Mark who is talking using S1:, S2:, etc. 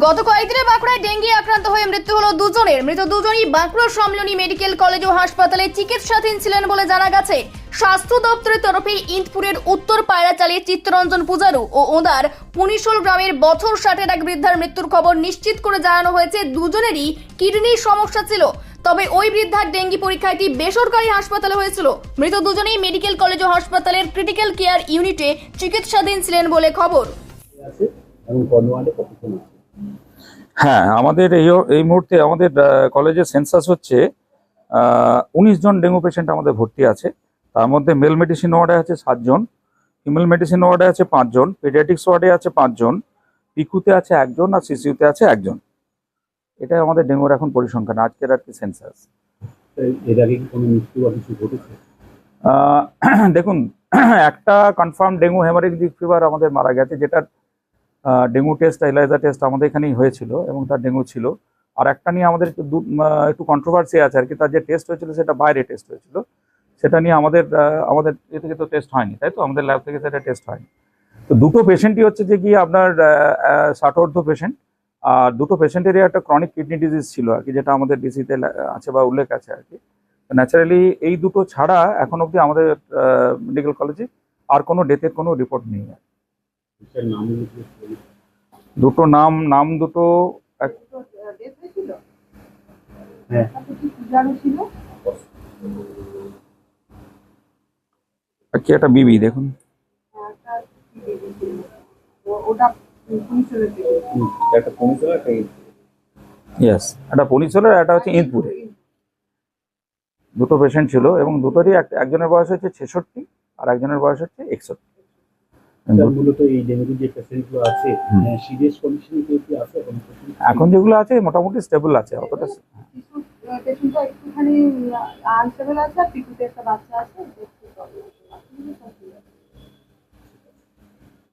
S1: গত কয়েকদিনে বাঁকুড়ায় ডেঙ্গি আক্রান্ত হয়ে মৃত্যু হলো দুজনের। মৃত দুজনই বাঁকুড়া সম্মিলনী মেডিকেল কলেজ ও হাসপাতালে চিকিৎসাধীন ছিলেন বলে জানা গেছে। স্বাস্থ্য দপ্তরের তরফে ইন্দপুরের উত্তর পায়রাচালী চিত্তরঞ্জন পূজারু ও ওদার পুনিশোল গ্রামের বছর ষাটের এক বৃদ্ধার মৃত্যুর খবর নিশ্চিত করে জানানো হয়েছে, দুজনেরই কিডনির সমস্যা ছিল। তবে ওই বৃদ্ধার ডেঙ্গি পরীক্ষাটি বেসরকারি হাসপাতালে হয়েছিল। মৃত দুজনেই মেডিকেল কলেজ ও হাসপাতালের ক্রিটিক্যাল কেয়ার ইউনিটে চিকিৎসাধীন ছিলেন বলে খবর।
S2: এবং
S3: হ্যাঁ আমাদের এই এই মুহূর্তে আমাদের কলেজে সেন্সাস হচ্ছে উনিশ জন ডেঙ্গু পেশেন্ট আমাদের ভর্তি আছে। তার মধ্যে মেল মেডিসিন ওয়ার্ডে আছে সাতজন ফিমেল মেডিসিন ওয়ার্ডে আছে পাঁচজন পেডিয়াটিক্স ওয়ার্ডে আছে পাঁচজন পিকুতে আছে একজন আর সিসিউতে আছে একজন। এটাই আমাদের ডেঙ্গুর এখন পরিসংখ্যান আজকের আর কি সেন্সাস
S2: এর আগে কি কোনো মৃত্যু বা কিছু ঘটেছে?
S3: দেখুন একটা কনফার্ম ডেঙ্গু হেমারেজিক ফিভার আমাদের মারা গেছে আহ, ডেঙ্গু টেস্ট এলাইজা টেস্ট আমাদের এখানেই হয়েছিল এবং তার ডেঙ্গু ছিল। আর একটা নিয়ে আমাদের একটু একটু কন্ট্রোভার্সি আছে আর কি, তার যে টেস্ট হয়েছিল সেটা বাইরে টেস্ট হয়েছিল। সেটা নিয়ে আমাদের আমাদের এ থেকে তো টেস্ট হয়নি, তাই তো? আমাদের ল্যাব থেকে সেটা টেস্ট হয়নি। তো দুটো পেশেন্টই হচ্ছে যে কি আপনার ষাটোর্ধ পেশেন্ট আর দুটো পেশেন্টেরই একটা ক্রনিক কিডনি ডিজিজ ছিল আর কি, যেটা আমাদের ডিসিতে আছে বা উল্লেখ আছে আর কি। ন্যাচারালি এই দুটো ছাড়া এখন অবধি আমাদের মেডিকেল কলেজে আর কোনো ডেথের কোনো রিপোর্ট নেই
S2: বলুন।
S3: দুটো নাম নাম দুটো
S2: হ্যাঁ।
S3: কি একটা বিবি দেখুন।
S2: একটা একটা
S3: হচ্ছে ইঁদপুরে দুটো পেশেন্ট ছিল এবং দুটোরই এক- একজনের বয়স হচ্ছে ছেষট্টি আর একজনের বয়স হচ্ছে একষট্টি।
S2: মূলত এই যে ফ্যাসিলিটিগুলো আছে সিরিয়াস কন্ডিশনে
S3: এখন যেগুলো আছে মোটামুটি স্টেবল আছে অতটা
S4: পেশেন্টটা একটুখানি আছে আর একটা বাচ্চা আছে